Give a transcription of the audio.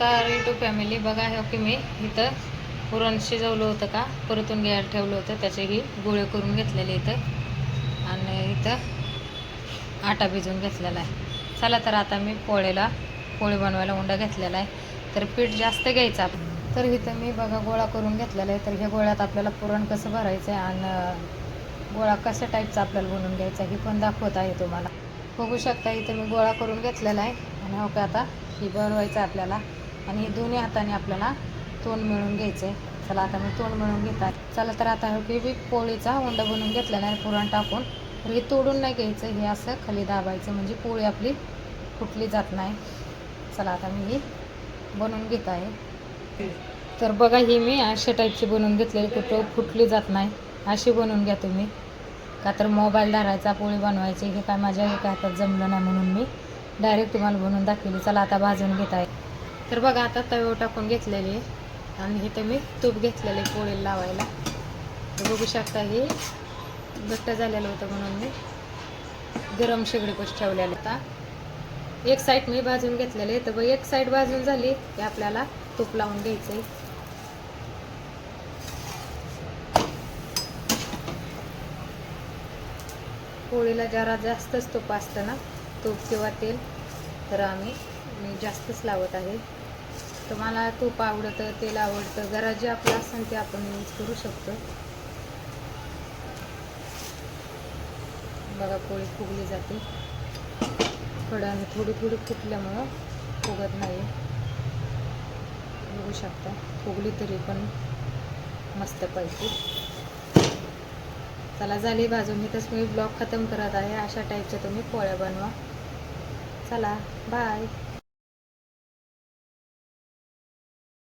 तर to family बघा हो की मी इथं पुरण शिजवलं होतं का? परतून घ्यायला ठेवलं होतं. त्याचे ही गोळे करून घेतलेले इथं. आणि इथं आटा भिजवून घेतलेला आहे. चला तर आता मी पोळेला पोळी बनवायला उंडा घेतलेला आहे. तर पीठ जास्त घ्यायचा आपण. तर इथं मी बघा गोळा करून घेतलेला आहे. तर ह्या गोळ्यात आपल्याला पुरण कसं भरायचं आहे आणि गोळा कशा टाईपचा आपल्याला बनवून घ्यायचा हे पण दाखवत आहे तुम्हाला बघू शकता इथं मी गोळा करून घेतलेला आहे. आणि हो का आता ही बनवायचं आहे आपल्याला. आणि हे दोन्ही हाताने आपल्याला तोंड मिळून घ्यायचं आहे चला आता मी तोंड मिळून घेत आहे चला तर आता हो की पोळीचा उंडा बनवून घेतलेला आहे पुरण टाकून. तर हे तोडून नाही घ्यायचं हे असं खाली दाबायचं म्हणजे पोळी आपली फुटली जात नाही. चला आता मी ही बनवून घेत आहे. तर बघा ही मी अशा टाईपची बनवून घेतलेली कुठं फुटली जात नाही. अशी बनवून घ्या तुम्ही. का तर मोबाईल धरायचा पोळी बनवायची हे काय माझ्या एका हातात जमलं नाही म्हणून मी डायरेक्ट तुम्हाला बनवून दाखवली. चला आता भाजून घेत आहे. तर बघा आता तवे टाकून घेतलेली आहे आणि इथं मी तूप घेतलेले पोळीला लावायला. तर बघू शकता हे घट्ट झालेलं होतं म्हणून मी गरम शेगडीपाशी ठेवलेलं आता एक साईड मी भाजून घेतलेले तर बघ एक साईड भाजून झाली की आपल्याला तूप लावून घ्यायचं आहे. पोळीला जरा जास्तच तूप असतं ना तूप किंवा तेल तर आम्ही मी जास्तच लावत आहे. तुम्हाला तूप आवडतं तेल आवडतं जरा जे आपलं असेल ते आपण यूज करू शकतो. बघा पोळी फुगली जाते. कडाने थोडी थोडी फुटल्यामुळं फुगत नाही. बघू शकता फुगली तरी पण मस्त पाहिजे चला झाली भाजून इथंच मी ब्लॉग खतम करत आहे. अशा टाईपच्या तुम्ही पोळ्या बनवा. चला बाय